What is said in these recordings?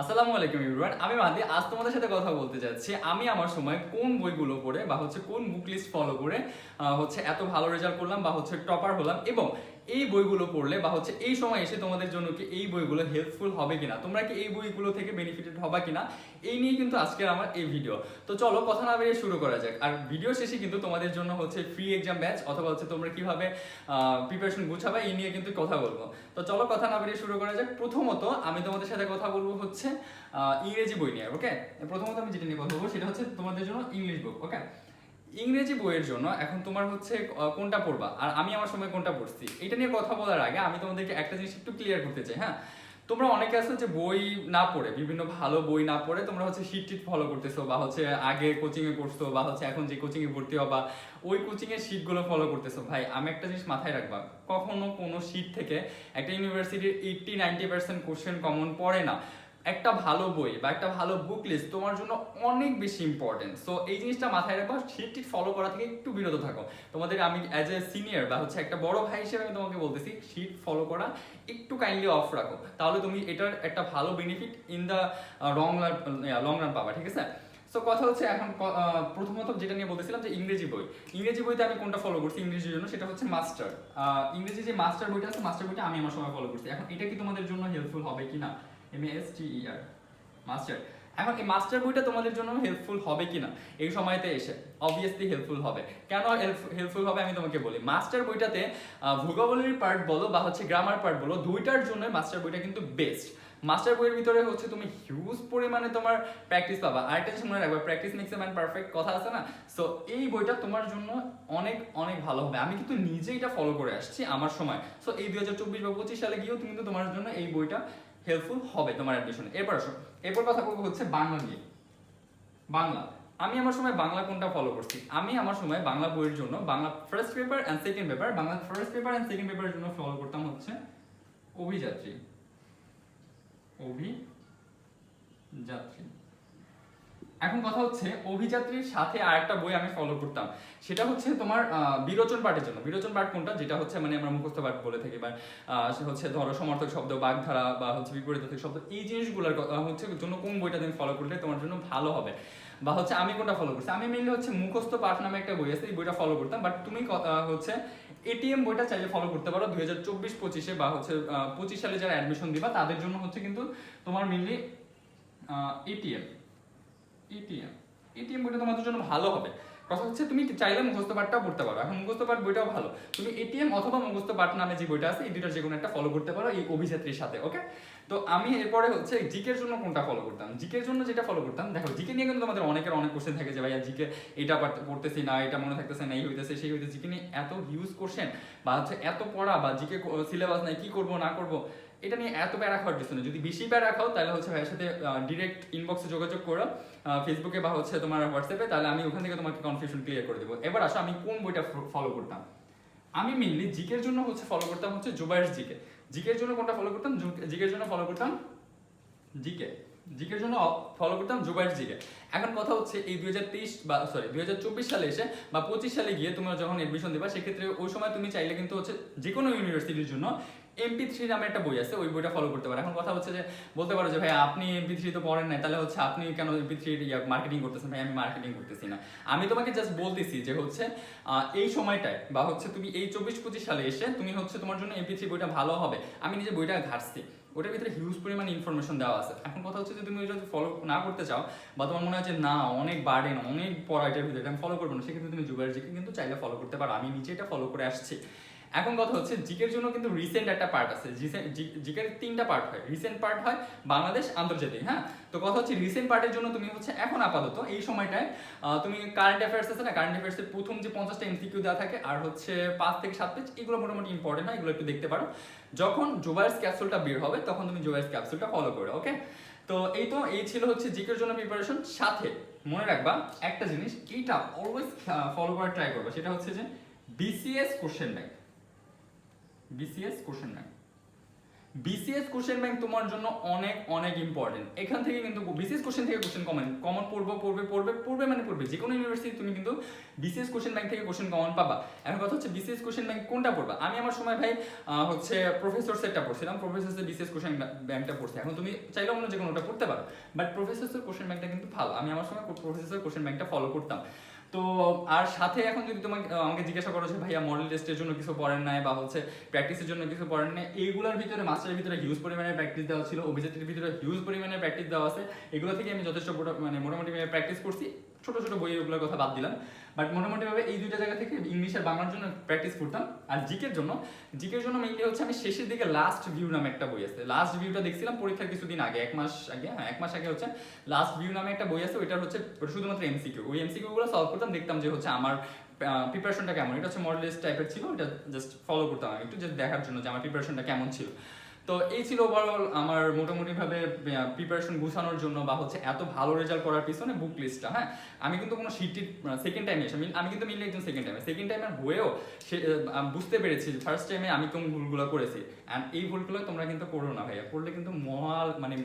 আসসালামু আলাইকুম ইউরান আমি মাদি আজ তোমাদের সাথে কথা বলতে যাচ্ছি। আমি আমার সময় কোন বইগুলো পড়ে বা হচ্ছে কোন বুক লিস্ট ফলো করে হচ্ছে এত ভালো রেজাল্ট করলাম বা হচ্ছে টপার হলাম এবং এই বইগুলো পড়লে বা হচ্ছে এই সময় এসে তোমাদের জন্য কি এই বইগুলো হেল্পফুল হবে কিনা? তোমরা কি এই বইগুলো থেকে বেনিফিটেড হবা কিনা? এই নিয়ে কিন্তু আজকের আমার এই ভিডিও তো চলো কথা না বেরিয়ে শুরু করা যাক। আর ভিডিও শেষে কিন্তু তোমাদের জন্য হচ্ছে ফ্রি এক্সাম ব্যাচ অথবা হচ্ছে তোমরা কীভাবে প্রিপারেশন গুছাবে এই নিয়ে কিন্তু কথা বলব। তো চলো কথা না বেরিয়ে শুরু করা যাক। প্রথমত আমি তোমাদের সাথে কথা বলব হচ্ছে ইংরেজি বই নিয়ে ওকে প্রথমত আমি যেটা নিয়ে কথা বলব সেটা হচ্ছে তোমাদের জন্য ইংলিশ বুক ওকে ইংরেজি বইয়ের জন্য এখন তোমার হচ্ছে কোনটা পড়বা? আর আমি আমার সময় কোনটা পড়ছি? এটা নিয়ে কথা বলার আগে আমি তোমাদেরকে একটা জিনিস একটু ক্লিয়ার করতে চাই হ্যাঁ? তোমরা অনেকে আছো যে বই না পড়ে, বিভিন্ন ভালো বই না পড়ে তোমরা হচ্ছে শিট টিট ফলো করতেছো বা হচ্ছে আগে কোচিংয়ে করছ বা হচ্ছে এখন যে কোচিংয়ে ভর্তি হবা, ওই কোচিংয়ের এর শিটগুলো ফলো করতেছো। ভাই, আমি একটা জিনিস মাথায় রাখবা, কখনো কোনো শিট থেকে একটা ইউনিভার্সিটির eighty ninety percent question common পড়ে না। একটা ভালো বই বা একটা ভালো বুক লিস্ট তোমার জন্য অনেক বেশি ইম্পর্টেন্ট সো এই জিনিসটা মাথায় রাখবা টিট ফলো করা থেকে একটু বিরত থাকো। তোমাদের আমি অ্যাজ এ সিনিয়র বা হচ্ছে একটা বড় ভাই হিসেবে আমি তোমাকে বলতেছি শিট ফলো করা, একটু কাইন্ডলি অফ রাখো। তাহলে তুমি এটার একটা ভালো benefit in the long run long run পাবা, ঠিক আছে? সো কথা হচ্ছে এখন প্রথমত যেটা নিয়ে বলতেছিলাম যে ইংরেজি বই। ইংরেজি বইতে আমি কোনটা ফলো করছি ইংরেজির জন্য? সেটা হচ্ছে মাস্টার ইংরেজি যে মাস্টার বইটা আছে মাস্টার বইটা আমি আমার সময় ফলো করছি। এখন এটা কি তোমাদের জন্য হেল্পফুল হবে কি না M S T E R master এখন এই মাস্টার বইটা তোমাদের জন্য হেল্পফুল হবে কিনা? এই সময়তে এসে অবভিয়াসলি হেল্পফুল হবে। কেন হেল্পফুল হবে আমি তোমাকে বলি। মাস্টার বইটাতে ভূগোলের পার্ট বলো বা হচ্ছে গ্রামার পার্ট বলো, দুইটার জন্য মাস্টার বইটা কিন্তু বেস্ট মাস্টার বইয়ের ভিতরে হচ্ছে তুমি হিউজ পরিমাণে তোমার প্র্যাকটিস পাবা। আরেকটা জিনিস মনে রাখবে প্র্যাকটিস মেক্স ম্যান পারফেক্ট কথা আছে না? সো এই বইটা তোমার জন্য অনেক অনেক ভালো হবে। আমি কিন্তু নিজে এটা ফলো করে আসছি আমার সময়। সো এই দুই হাজার চব্বিশ বা পঁচিশ সালে গিয়েও তুমি কিন্তু তোমার জন্য এই বইটা হেল্পফুল হবে তোমার অ্যাডমিশনে এরপর আসো। এরপর কথা বলব হচ্ছে বাংলা নিয়ে। বাংলা। আমি আমার সময় বাংলা কোনটা ফলো করছি? আমি আমার সময় বাংলা বইয়ের জন্য Bangla first paper and second paper Bangla first paper and second পেপারের জন্য ফলো করতাম হচ্ছে অভিযাত্রী। অভিযাত্রী। এখন কথা হচ্ছে অভিযাত্রীর সাথে আর একটা বই আমি ফলো করতাম। সেটা হচ্ছে তোমার বিরোচন পাঠের জন্য। বিরোচন পাঠ কোনটা? যেটা হচ্ছে মানে আমরা মুখস্থ পাঠ বলে থাকি বা সে হচ্ছে ধরো সমর্থক শব্দ বাগধারা বা হচ্ছে বিপরীত শব্দ এই জিনিসগুলোর ক- আহ, হচ্ছে জন্য কোন বইটা তুমি ফলো করলে তোমার জন্য ভালো হবে? বা হচ্ছে আমি কোনটা ফলো করছি? আমি মেনলি হচ্ছে মুখস্থ পাঠ নামে একটা বই আছে এই বইটা ফলো করতাম। বাট তুমি ক- আহ, হচ্ছে এটিএম বইটা চাইলে ফলো করতে পারো। দুই হাজার চব্বিশ পঁচিশে বা হচ্ছে পঁচিশ সালে যারা অ্যাডমিশন দিবা তাদের জন্য হচ্ছে কিন্তু তোমার মেনলি এটিএম এটিএম এটিএম বইটা তোমাদের জন্য ভালো হবে। কথা হচ্ছে তুমি চাইলে মুখস্থ পাঠটাও পড়তে পারো। এখন মুখস্থ পাঠ বইটাও ভালো। তুমি এটিএম অথবা মুখস্থ পাঠ নামে যে বইটা আছে, এই দুটার যে কোনো একটা ফলো করতে পারো এই অভিযাত্রীর সাথে ওকে তো আমি এরপরে হচ্ছে জিকের জন্য কোনটা ফলো করতাম? জিকের জন্য যেটা ফলো করতাম, দেখো জিকে নিয়ে কিন্তু তোমাদের অনেকের অনেক কোশ্চেন থাকে যে, ভাইয়া জিকে এটা পড়তেছি না, এটা মনে থাকতেছে না, এই হইতেছে, সেই হইতেছে। জিকে নিয়ে এত হিউজ কোশ্চেন বা হচ্ছে এত পড়া বা জিকে সিলেবাস নাই, কি করব, না করব এটা নিয়ে এত প্যারা খাওয়ার কিছু না যদি বেশি প্যারা খাও, তাহলে হচ্ছে ভাইয়ের সাথে ডিরেক্ট ইনবক্সে যোগাযোগ করো ফেসবুকে বা হচ্ছে তোমার হোয়াটসঅ্যাপে তাহলে আমি ওখান থেকে তোমাকে কনফিউশন ক্লিয়ার করে দেবো। এবার আসো, আমি কোন বইটা ফলো করতাম? আমি মেনলি জিকের জন্য হচ্ছে ফলো করতাম হচ্ছে জুবাইর জিকে। জিকের জন্য কোনটা ফলো করতাম? জিকের জন্য ফলো করতাম জিকে। জিকের জন্য ফলো করতাম জুবাইর জিকে। এখন কথা হচ্ছে এই দুই হাজার তেইশ বা সরি দুই হাজার চব্বিশ সালে এসে বা পঁচিশ সালে গিয়ে তোমরা যখন এডমিশন দেবা, সেক্ষেত্রে ওই সময় তুমি চাইলে কিন্তু হচ্ছে যে কোনো ইউনিভার্সিটির জন্য এমপি থ্রি নামে একটা বই আছে, ওই বইটা ফলো করতে পারো। এখন কথা হচ্ছে যে, বলতে পারো যে, ভাই, আপনি এমপি থ্রি তো পড়েন নাই, তাহলে হচ্ছে আপনি কেন এমপি থ্রি মার্কেটিং করতেছেন? ভাই, আমি মার্কেটিং করতেছি না। আমি তোমাকে জাস্ট বলতেছি যে হচ্ছে এই সময়টায় বা হচ্ছে তুমি এই চব্বিশ পঁচিশ সালে এসে তুমি হচ্ছে তোমার জন্য এমপি থ্রি বইটা ভালো হবে। আমি নিজে বইটা ঘাটছি। ওটার ভিতরে হিউজ পরিমাণ ইনফরমেশন দেওয়া আছে। এখন কথা হচ্ছে যে, তুমি এটা ফলো না করতে চাও বা তোমার মনে যে, না, অনেক বার্ডেন অনেক পড়া এটার ভিতরে আমি ফলো করব না, সেক্ষেত্রে তুমি জুবাইর জিকে কিন্তু চাইলে ফলো করতে পারো। আমি নিজে এটা ফলো করে আসছি। এখন কথা হচ্ছে জিকের জন্য কিন্তু রিসেন্ট একটা পার্ট আছে। জিকের তিনটা পার্ট হয়। রিসেন্ট পার্ট হয় বাংলাদেশ আন্তর্জাতিক হ্যাঁ? তো কথা হচ্ছে রিসেন্ট পার্টের জন্য তুমি হচ্ছে এখন আপাতত এই সময়টায় তুমি কারেন্ট অ্যাফেয়ার্স আছে না? কারেন্ট অ্যাফেয়ার্সের প্রথম যে পঞ্চাশটা এমসিকিউ দেওয়া থাকে আর হচ্ছে পাঁচ থেকে সাত পেজ এগুলো মোটামুটি ইম্পর্টেন্ট হয়, এগুলো একটু দেখতে পারো। যখন জোবাইস ক্যাপসুলটা বের হবে, তখন তুমি জোবাইস ক্যাপসুলটা ফলো করো ওকে তো এই তো, এই ছিল হচ্ছে জিকের জন্য প্রিপারেশন সাথে মনে রাখবা একটা জিনিস, এইটা অলওয়েজ ফলো করার ট্রাই করবে। সেটা হচ্ছে যে BCS question bank BCS question bank BCS question bank তোমার জন্য অনেক অনেক ইম্পর্টেন্ট এখান থেকে কিন্তু বিসিএস কোশ্চেন থেকে কোশ্চেন কমন কমন পড়ব, পড়বে পড়বে পড়বে মানে পড়বে। যে কোনো ইউনিভার্সিটি তুমি কিন্তু বিসিএস কোশ্চেন ব্যাংক থেকে কোশ্চেন কমন পাবা। এখন কথা হচ্ছে বিসিএস কোশ্চেন ব্যাংক কোনটা পড়বা? আমি আমার সময় ভাই হচ্ছে প্রফেসর সেটটা পড়ছিলাম। প্রফেসর সে বিসিএস কোশ্চেন ব্যাংকটা পড়ছি। এখন তুমি চাইলে অন্য যে কোনোটা পড়তে পারো। বাট প্রফেসর কোশ্চেন ব্যাংকটা কিন্তু ভালো। আমি আমার সময় প্রফেসর কোশ্চেন ব্যাংকটা ফলো করতাম। তো, আর সাথে এখন যদি তোমাকে আমাকে জিজ্ঞাসা করো যে ভাইয়া মডেল টেস্টের জন্য কিছু পড়েন নাই বা হচ্ছে প্র্যাকটিসের জন্য কিছু পড়েন নাই, এইগুলোর ভিতরে মাস্টারের ভিতরে হিউজ পরিমাণে প্র্যাকটিস দেওয়া ছিল অভিজাতের ভিতরে হিউজ পরিমাণে প্র্যাকটিস দেওয়া আছে। এগুলো থেকে আমি যথেষ্ট মানে মোটামুটি প্র্যাকটিস করছি। ছোট ছোট বই ওগুলোর কথা বাদ দিলাম। বাট মোটামুটি ভাবে এই দুইটা জায়গা থেকে ইংলিশ আর বাংলার জন্য প্র্যাকটিস করতাম। আর জিকের জন্য জিকের জন্য মেইনলি হচ্ছে আমি শেষের দিকে লাস্ট ভিউ নামে একটা বই আছে। লাস্ট ভিউটা দেখছিলাম পরীক্ষার কিছুদিন আগে, এক মাস আগে হ্যাঁ এক মাস আগে হচ্ছে লাস্ট ভিউ নামে একটা বই আছে, ওইটার হচ্ছে শুধুমাত্র এমসিকিউ ওই এমসিকিউ গুলো সলভ করতাম, দেখতাম যে হচ্ছে আমার প্রিপারেশনটা কেমন। এটা হচ্ছে মডেলিস্ট টাইপের ছিল এটা জাস্ট ফলো করতাম একটু জাস্ট দেখার জন্য যে আমার প্রিপারেশনটা কেমন ছিল। তো এই ছিল ওভারঅল আমার মোটামুটি ভাবে প্রিপারেশন গুছানোর জন্য বা হচ্ছে এত ভালো রেজাল্ট করার পিছনে বুক লিস্টটা হ্যাঁ? আমি কিন্তু কোনো শিটটি সেকেন্ড টাইমে এসে আমি কিন্তু মিলে একজন সেকেন্ড টাইমে সেকেন্ড টাইমের হয়েও সে বুঝতে পেরেছি ফার্স্ট টাইমে আমি কোন ভুলগুলো করেছি। অ্যান্ড এই ভুলগুলো তোমরা কিন্তু করো না ভাইয়া। করলে কিন্তু মহাল মানে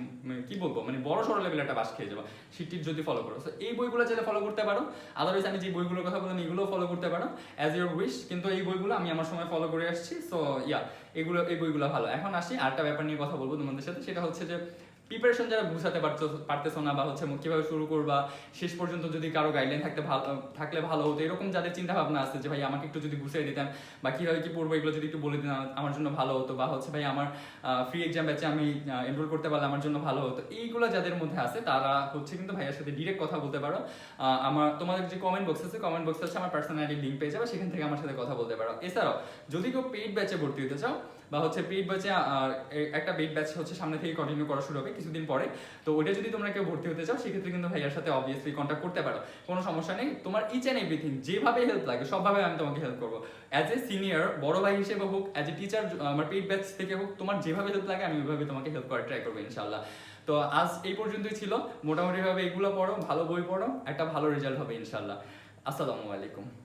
কি বলব? মানে বড় সড়ো লেভেলে একটা বাস খেয়ে যাব। শিটটির যদি ফলো করো। তো এই বইগুলো চাইলে ফলো করতে পারো। আদারওয়াইজ আমি যে বইগুলোর কথা বললাম, এগুলোও ফলো করতে পারো। অ্যাজ ইউর উইশ কিন্তু এই বইগুলো আমি আমার সময় ফলো করে আসছি। সো ইয়া এগুলো, এই বইগুলো ভালো। এখন আসি আরেকটা ব্যাপার নিয়ে কথা বলব তোমাদের সাথে, সেটা হচ্ছে যে প্রিপারেশন যারা বুঝাতে পারছ পারতেছো না বা হচ্ছে কীভাবে শুরু করবা, শেষ পর্যন্ত যদি কারও গাইডলাইন থাকতে ভালো থাকলে ভালো হতো, এরকম যাদের চিন্তা ভাবনা আছে যে, ভাই, আমাকে একটু যদি গুছিয়ে দিতেন বা কীভাবে কি পড়ব, এগুলো যদি একটু বলে দিতেন, আমার- জন্য ভালো হতো বা হচ্ছে, ভাই, আমার ফ্রি এক্সাম ব্যাচে আমি এনরোল করতে পারলে আমার জন্য ভালো হতো। এইগুলো যাদের মধ্যে আছে, তারা হচ্ছে কিন্তু ভাইয়ার সাথে ডিরেক্ট কথা বলতে পারো। আমার তোমাদের যে কমেন্ট বক্স আছে কমেন্ট বক্স আছে আমার পার্সোনালি লিঙ্ক পেয়ে যাবে, সেখান থেকে আমার সাথে কথা বলতে পারো। এছাড়াও, যদি কেউ পেইড ব্যাচে ভর্তি হতে চাও বা হচ্ছে পেইড ব্যাচে একটা পেইড ব্যাচ হচ্ছে সামনে থেকে কন্টিনিউ করা শুরু হবে কিছুদিন পরে। তো ওইটা যদি তোমরা কেউ ভর্তি হতে চাও, সেক্ষেত্রে কিন্তু ভাইয়ার সাথে অবভিয়াসলি কন্ট্যাক্ট করতে পারো। কোনো সমস্যা নেই। তোমার ইচ অ্যান্ড এভরিথিং যেভাবে হেল্প লাগে, সবভাবে আমি তোমাকে হেল্প করব। অ্যাজ এ সিনিয়র বড় ভাই হিসেবে হোক অ্যাজ এ টিচার আমার পেইড ব্যাচ থেকে হোক, তোমার যেভাবে হেল্প লাগে, আমি ওইভাবে তোমাকে হেল্প করার ট্রাই করব ইনশাল্লাহ তো আজ এই পর্যন্তই ছিল। মোটামুটিভাবে এগুলো পড়ো, ভালো বই পড়ো, একটা ভালো রেজাল্ট হবে ইনশাল্লাহ আসসালামু আলাইকুম।